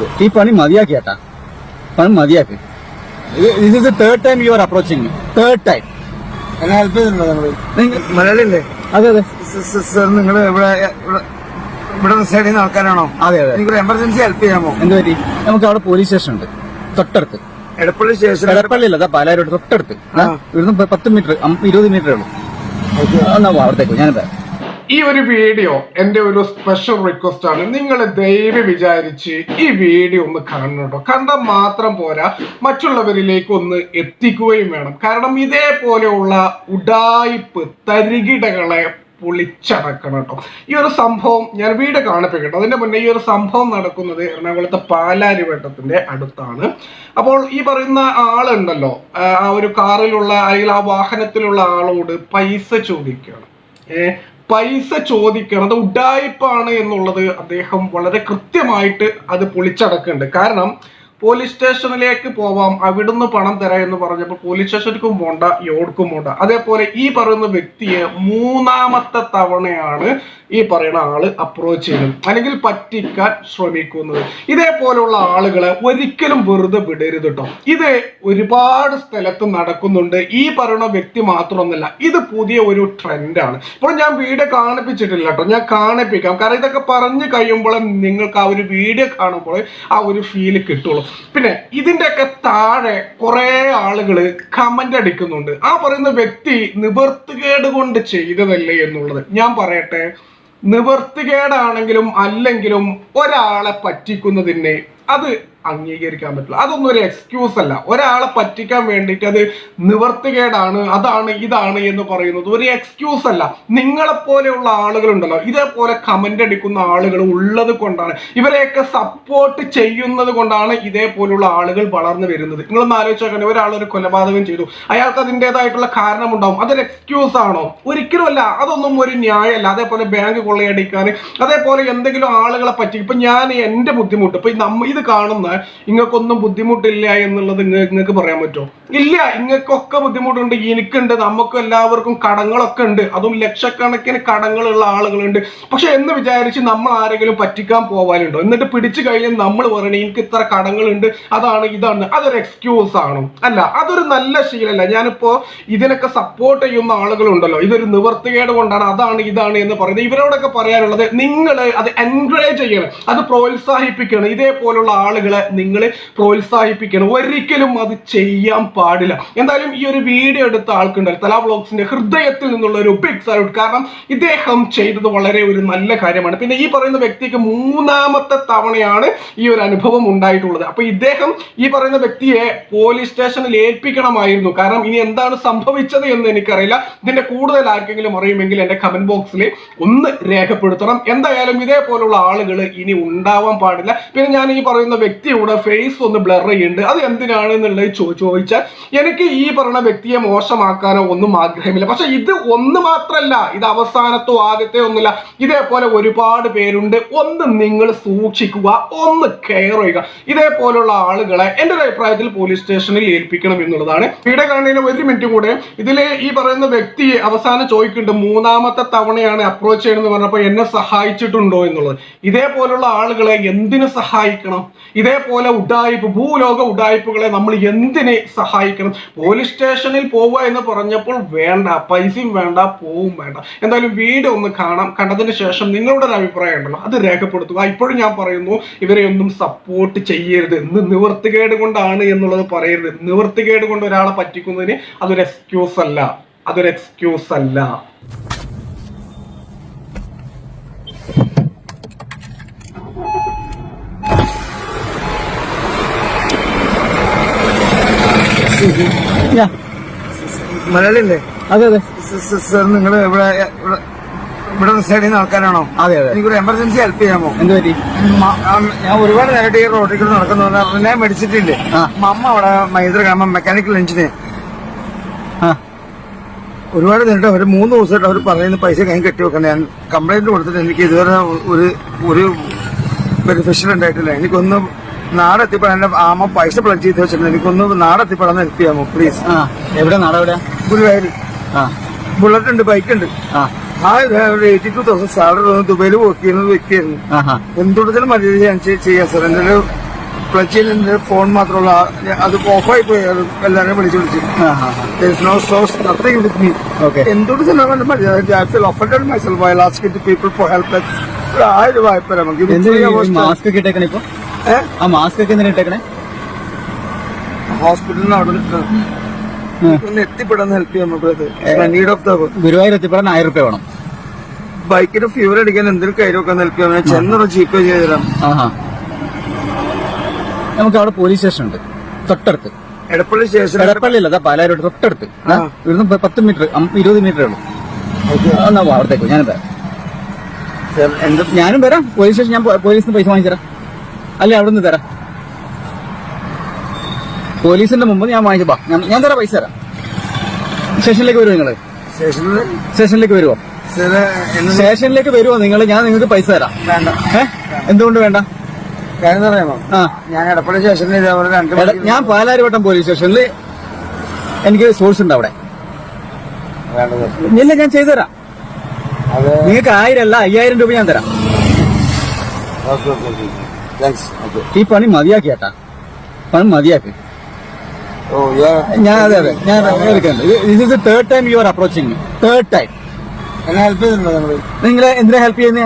നോക്ക് ഈ പണി മതിയാക്കി ഏട്ടാ. പണി മതിയാക്കി. This is third time you are approaching third time എന്നെ ഹെൽപ്പ് ചെയ്തിട്ടുണ്ടോ നിങ്ങൾ? നിങ്ങൾ മലയാളിയല്ലേ? അതെ അതെ. സർ നിങ്ങൾ ഇവിടെ ഇവിടെ- ഇവിടെ റിസൈഡ് ചെയ്യുന്ന ആൾക്കാരാണോ? അതെ അതെ. എനിക്കൊരു എമർജൻസി ഹെൽപ്പ് ചെയ്യാമോ? എന്ത് പറ്റി? നമുക്ക് അവിടെ പോലീസ് സ്റ്റേഷൻ ഉണ്ട്. തൊട്ടടുത്ത്. എടപ്പള്ളി സ്റ്റേഷൻ എടപ്പള്ളിയില്ല അതാ പാലാരോട് തൊട്ടടുത്ത്. ഇവിടുന്ന് പത്ത് മീറ്റർ ഇരുപത് മീറ്റർ ഉള്ളൂ. അവിടത്തേക്ക്. പറയാം ഈ ഒരു വീഡിയോ എന്റെ ഒരു സ്പെഷ്യൽ റിക്വസ്റ്റ് ആണ്. നിങ്ങൾ ദയവ് വിചാരിച്ച് ഈ വീഡിയോ ഒന്ന് കാണണം കേട്ടോ. കണ്ടാൽ മാത്രം പോരാ മറ്റുള്ളവരിലേക്ക് ഒന്ന് എത്തിക്കുകയും വേണം. കാരണം ഇതേപോലെയുള്ള ഉഡായിപ്പ് തരികിടകളെ പൊളിച്ചടക്കണം കേട്ടോ. ഈ ഒരു സംഭവം ഞാൻ വീട് കാണിപ്പിക്കട്ടെ. അതിന്റെ മുന്നേ ഈ ഒരു സംഭവം നടക്കുന്നത് എറണാകുളത്തെ പാലാരിവട്ടത്തിന്റെ അടുത്താണ്. അപ്പോൾ ഈ പറയുന്ന ആളുണ്ടല്ലോ ആ ഒരു കാറിലുള്ള അല്ലെങ്കിൽ ആ വാഹനത്തിലുള്ള ആളോട് പൈസ ചോദിക്കുകയാണ്. ഏ പൈസ ചോദിക്കണം അത് ഉഡായിപ്പാണ് എന്നുള്ളത് അദ്ദേഹം വളരെ കൃത്യമായിട്ട് അത് പൊളിച്ചടക്കുന്നുണ്ട്. കാരണം പോലീസ് സ്റ്റേഷനിലേക്ക് പോവാം അവിടുന്ന് പണം തരാം എന്ന് പറഞ്ഞപ്പോൾ പോലീസ് സ്റ്റേഷനിലേക്കും പോണ്ട യോർക്കും പോണ്ട. അതേപോലെ ഈ പറയുന്ന വ്യക്തിയെ മൂന്നാമത്തെ തവണയാണ് ഈ പറയുന്ന ആൾ അപ്രോച്ച് ചെയ്യുന്നത്. അല്ലെങ്കിൽ പറ്റിക്കാൻ ശ്രമിക്കുന്നത്. ഇതേപോലുള്ള ആളുകളെ ഒരിക്കലും വെറുതെ വിടരുത് കേട്ടോ ഇത് ഒരുപാട് സ്ഥലത്ത് നടക്കുന്നുണ്ട്. ഈ പറയുന്ന വ്യക്തി മാത്രമൊന്നുമല്ല ഇത് പുതിയ ഒരു ട്രെൻഡാണ് ഇപ്പോൾ ഞാൻ വീഡിയോ കാണിപ്പിച്ചിട്ടില്ല കേട്ടോ ഞാൻ കാണിപ്പിക്കാം. കാരണം ഇതൊക്കെ പറഞ്ഞു കഴിയുമ്പോൾ നിങ്ങൾക്ക് ആ ഒരു വീഡിയോ കാണുമ്പോൾ ആ ഒരു ഫീൽ കിട്ടുള്ളൂ. പിന്നെ ഇതിന്റെയൊക്കെ താഴെ കുറേ ആളുകൾ കമന്റ് അടിക്കുന്നുണ്ട്. ആ പറയുന്ന വ്യക്തി നിവർത്തുകേട് കൊണ്ട് ചെയ്തതല്ലേ എന്നുള്ളത്. ഞാൻ പറയട്ടെ നിവർത്തികേടാണെങ്കിലും അല്ലെങ്കിലും ഒരാളെ പറ്റിക്കുന്നതിന് അത് അംഗീകരിക്കാൻ പറ്റില്ല. അതൊന്നും ഒരു എക്സ്ക്യൂസ് അല്ല. ഒരാളെ പറ്റിക്കാൻ വേണ്ടിയിട്ട് അത് നിവർത്തികേടാണ് അതാണ് ഇതാണ് എന്ന് പറയുന്നത് ഒരു എക്സ്ക്യൂസ് അല്ല. നിങ്ങളെപ്പോലെയുള്ള ആളുകളുണ്ടല്ലോ ഇതേപോലെ കമന്റ് അടിക്കുന്ന ആളുകൾ ഉള്ളത് കൊണ്ടാണ്. ഇവരെയൊക്കെ സപ്പോർട്ട് ചെയ്യുന്നത് കൊണ്ടാണ് ഇതേപോലുള്ള ആളുകൾ വളർന്നു വരുന്നത്. നിങ്ങളൊന്ന് ആലോചിച്ചാൽ ഒരാൾ ഒരു കൊലപാതകം ചെയ്തു. അയാൾക്ക് അതിന്റെതായിട്ടുള്ള കാരണമുണ്ടാവും. അതൊരു എക്സ്ക്യൂസ് ആണോ? ഒരിക്കലുമല്ല. അതൊന്നും ഒരു ന്യായമല്ല. അതേപോലെ ബാങ്ക് കൊള്ളയടിക്കാൻ അതേപോലെ എന്തെങ്കിലും ആളുകളെ പറ്റി. ഇപ്പൊ ഞാൻ എന്റെ ബുദ്ധിമുട്ട്. ഇപ്പൊ ഇത് കാണുന്ന ഇങ്ങക്കൊന്നും ബുദ്ധിമുട്ടില്ല എന്നുള്ളത് നിങ്ങൾക്ക് പറയാൻ പറ്റുമോ ഇല്ല ഇങ്ങക്കൊക്കെ ബുദ്ധിമുട്ടുണ്ട്. എനിക്കുണ്ട് നമുക്കും എല്ലാവർക്കും കടങ്ങളൊക്കെ ഉണ്ട്. അതും ലക്ഷക്കണക്കിന് കടങ്ങളുള്ള ആളുകളുണ്ട്. പക്ഷെ എന്ന് വിചാരിച്ച് നമ്മൾ ആരെങ്കിലും പറ്റിക്കാൻ പോവാനുണ്ടോ എന്നിട്ട് പിടിച്ചു കഴിഞ്ഞാൽ നമ്മൾ പറയണേ എനിക്ക് ഇത്ര കടങ്ങളുണ്ട്. അതാണ് ഇതാണ്. അതൊരു എക്സ്ക്യൂസ് ആണ്. അല്ല അതൊരു നല്ല ശീലമല്ല ഞാനിപ്പോ ഇതിനൊക്കെ സപ്പോർട്ട് ചെയ്യുന്ന ആളുകളുണ്ടല്ലോ. ഇതൊരു നിവർത്തികേട് കൊണ്ടാണ്. അതാണ് ഇതാണ് എന്ന് പറയുന്നത്. ഇവരോടൊക്കെ പറയാനുള്ളത് നിങ്ങൾ അത് എൻകറേജ് ചെയ്യണം. അത് പ്രോത്സാഹിപ്പിക്കണം. ഇതേപോലുള്ള ആളുകളെ നിങ്ങൾ പ്രോത്സാഹിപ്പിക്കണം. ഒരിക്കലും അത് ചെയ്യാൻ പാടില്ല. എന്തായാലും ഈ ഒരു വീഡിയോ എടുത്ത ആൾക്കുണ്ടല്ലോ തല വ്ളോഗ്സിന്റെ ഹൃദയത്തിൽ നിന്നുള്ള ഒരു ബിഗ് സല്യൂട്ട് കാരണം ഇദ്ദേഹം ചെയ്തത് വളരെ ഒരു നല്ല കാര്യമാണ്. പിന്നെ ഈ പറയുന്ന വ്യക്തിക്ക് മൂന്നാമത്തെ തവണയാണ് ഈ ഒരു അനുഭവം ഉണ്ടായിട്ടുള്ളത്. അപ്പൊ ഇദ്ദേഹം ഈ പറയുന്ന വ്യക്തിയെ പോലീസ് സ്റ്റേഷനിൽ ഏൽപ്പിക്കണമായിരുന്നു. കാരണം ഇനി എന്താണ് സംഭവിച്ചത് എന്ന് എനിക്കറിയില്ല. ഇതിന്റെ കൂടുതൽ ആർക്കെങ്കിലും അറിയുമെങ്കിൽ എന്റെ കമന്റ് ബോക്സിൽ ഒന്ന് രേഖപ്പെടുത്തണം. എന്തായാലും ഇതേപോലുള്ള ആളുകൾ ഇനി ഉണ്ടാവാൻ പാടില്ല. പിന്നെ ഞാൻ ഈ പറയുന്ന വ്യക്തിയുടെ ഫേസ് ഒന്ന് ബ്ലർ ചെയ്യുന്നുണ്ട്. അത് എന്തിനാണ് എന്നുള്ളത് ചോദിച്ചാൽ എനിക്ക് ഈ പറഞ്ഞ വ്യക്തിയെ മോശമാക്കാനോ ഒന്നും ആഗ്രഹമില്ല. പക്ഷെ ഇത് ഒന്ന് മാത്രമല്ല ഇത് അവസാനത്തോ ആദ്യത്തെ ഒന്നുമില്ല. ഇതേപോലെ ഒരുപാട് പേരുണ്ട്. ഒന്ന് നിങ്ങൾ സൂക്ഷിക്കുക. ഒന്ന് കെയർ ചെയ്യുക. ഇതേപോലുള്ള ആളുകളെ എന്റെ ഒരു അഭിപ്രായത്തിൽ പോലീസ് സ്റ്റേഷനിൽ ഏൽപ്പിക്കണം എന്നുള്ളതാണ്. ഇവിടെ കാണുന്നതിന് ഒരു മിനിറ്റ് കൂടെ. ഇതിലെ ഈ പറയുന്ന വ്യക്തി അവസാനം ചോദിക്കുന്നുണ്ട്. മൂന്നാമത്തെ തവണയാണ് അപ്രോച്ച് ചെയ്യണമെന്ന് പറഞ്ഞപ്പോൾ എന്നെ സഹായിച്ചിട്ടുണ്ടോ എന്നുള്ളത്. ഇതേപോലുള്ള ആളുകളെ എന്തിനു സഹായിക്കണം? ഇതേപോലെ ഉഡായിപ്പ് ഭൂലോക ഉഡായിപ്പുകളെ നമ്മൾ എന്തിനെ സഹായിക്കണം? പോലീസ് സ്റ്റേഷനിൽ പോവുക എന്ന് പറഞ്ഞപ്പോൾ വേണ്ട പൈസയും വേണ്ട പോവും വേണ്ട. എന്തായാലും വീട് ഒന്ന് കാണാം. കണ്ടതിന് ശേഷം നിങ്ങളുടെ ഒരു അഭിപ്രായം ഉണ്ടല്ലോ അത് രേഖപ്പെടുത്തുക. ഇപ്പോഴും ഞാൻ പറയുന്നു ഇവരെ ഒന്നും സപ്പോർട്ട് ചെയ്യരുത്. ഇന്ന് നിവർത്തികേട് കൊണ്ടാണ് എന്നുള്ളത് പറയരുത്. നിവർത്തികേട് കൊണ്ട് ഒരാളെ പറ്റിക്കുന്നതിന് അതൊരു എക്സ്ക്യൂസ് അല്ല. അതൊരു എക്സ്ക്യൂസ് അല്ല. മലയാളിയല്ലേ? അതെ അതെ. സർ നിങ്ങൾ ഇവിടെ ഇവിടെ- റിസൈഡ് ചെയ്യുന്ന ആൾക്കാരാണോ? അതെ അതെ. എനിക്കൊരു എമർജൻസി ഹെൽപ്പ് ചെയ്യാമോ? എന്ത് പറ്റി? ഞാൻ ഒരുപാട് നേരത്തെ ഈ റോഡിൽ കൂടെ നടക്കുന്നു. റിനെ മേടിച്ചിട്ടില്ലേ അമ്മ അവിടെ മൈത്ര ഗ്രാമം മെക്കാനിക്കൽ എഞ്ചിനീയർ ഒരുപാട് നേരിട്ട് അവർ മൂന്ന് ദിവസമായിട്ട് അവർ പറയുന്ന പൈസ കൈ കെട്ടി വെക്കണം ഞാൻ കംപ്ലൈന്റ് കൊടുത്തിട്ട് എനിക്ക് ഇതുവരെ ഒരു ഒരു ബെനിഫിഷ്യൽ ഉണ്ടായിട്ടില്ല. എനിക്കൊന്ന് നാളെ എത്തിപ്പെടാൻ എന്റെ ആമ പൈസ പ്ലഗ് ചെയ്ത് വെച്ചിട്ടുണ്ട്. എനിക്കൊന്ന് നാളെ എത്തിപ്പെടാൻ ഹെൽപ്പ് ചെയ്യാമോ പ്ലീസ് എവിടെ? നാട എവിടെ? ഗുരുവായൂർ ബുള്ളറ്റ് ഉണ്ട് ബൈക്ക് ഉണ്ട്. ആ. എയ്റ്റി ടു തൗസൻഡ് സാലറി ദുബൈയിൽ വർക്ക് ചെയ്യുന്ന വ്യക്തിയായിരുന്നു. എന്തുടത്തിലും മതി മര്യാദ ഞാൻ ചെയ്യ- സാർ എന്റെ ഒരു പ്ലഗ് ചെയ്യുന്നതിന്റെ ഫോൺ മാത്രമുള്ള അത് അത് ഓഫായി പോയി. എല്ലാവരെയും വിളിച്ചു വിളിച്ചു. No source nothing with me. എന്തുകൊണ്ട് I feel to people for help. ഒരു ആയിരം വായ്പ നമുക്ക്. മാസ്ക് കിട്ടേക്കണിപ്പോ ആ മാസ്ക് ഒക്കെ എന്തിനാ ഇട്ടേക്കണേ? ഹോസ്പിറ്റലിൽ നിന്ന് അവിടെ. ഒന്ന് എത്തിപ്പെടാൻ ഹെൽപ്പ് ചെയ്യാൻ നീഡ് ഓഫ് ദ ഗുരുവായൂർ എത്തിപ്പെടാൻ ആയിരം റുപ്യ വേണം. ബൈക്കിന് ഫ്യൂർ അടിക്കാൻ എന്തെങ്കിലും കയ്യിലൊക്കെ ഹെൽപ്പ് ചെയ്യാൻ ചെന്നൊരു ജീപ്പ് ചെയ്ത് തരാം നമുക്ക് അവിടെ പോലീസ് സ്റ്റേഷൻ ഉണ്ട്. തൊട്ടടുത്ത്. എടപ്പള്ളി സ്റ്റേഷൻ എടപ്പള്ളി അല്ല പാലാരോട് തൊട്ടടുത്ത്. ഇവിടുന്ന് പത്ത് മീറ്റർ ഇരുപത് മീറ്റർ ഉള്ളൂ. അവിടത്തേക്ക് ഞാനും വരാം. ഞാനും വരാം. പോലീസ് സ്റ്റേഷൻ ഞാൻ പോലീസിന് പൈസ വാങ്ങിച്ചു അല്ലെ അവിടെ നിന്ന് തരാം. പോലീസിന്റെ മുമ്പ് ഞാൻ വാങ്ങിച്ചപ്പാ ഞാൻ തരാം പൈസ തരാം. സ്റ്റേഷനിലേക്ക് വരുമോ നിങ്ങൾ? സ്റ്റേഷനിലേക്ക് വരുമോ സ്റ്റേഷനിലേക്ക് വരുമോ നിങ്ങൾ ഞാൻ നിങ്ങൾക്ക് പൈസ തരാം. വേണ്ട. എന്തുകൊണ്ട് വേണ്ട? കാര്യം ഞാൻ എടപ്പള്ളി സ്റ്റേഷനിൽ ഞാൻ പാലാരിവട്ടം പോലീസ് സ്റ്റേഷനിൽ എനിക്ക് സോഴ്സ് ഉണ്ട് അവിടെ. ഇല്ല ഞാൻ ചെയ്തുതരാം തരാം. നിങ്ങൾക്ക് ആയിരം അല്ല അയ്യായിരം രൂപ ഞാൻ തരാം. Okay okay okay. Thanks okay ഈ പണി മതിയാക്കി ഏട്ടാ. പണി മതിയാക്കി. ഓ ഞാൻ അതെ അതെ. ഞാൻ this is third time you are approaching third time എന്നെ ഹെൽപ്പ് ചെയ്തിട്ടുണ്ടോ നിങ്ങൾ നിങ്ങളെ എന്തിനാ ഹെൽപ്പ് ചെയ്യുന്നത്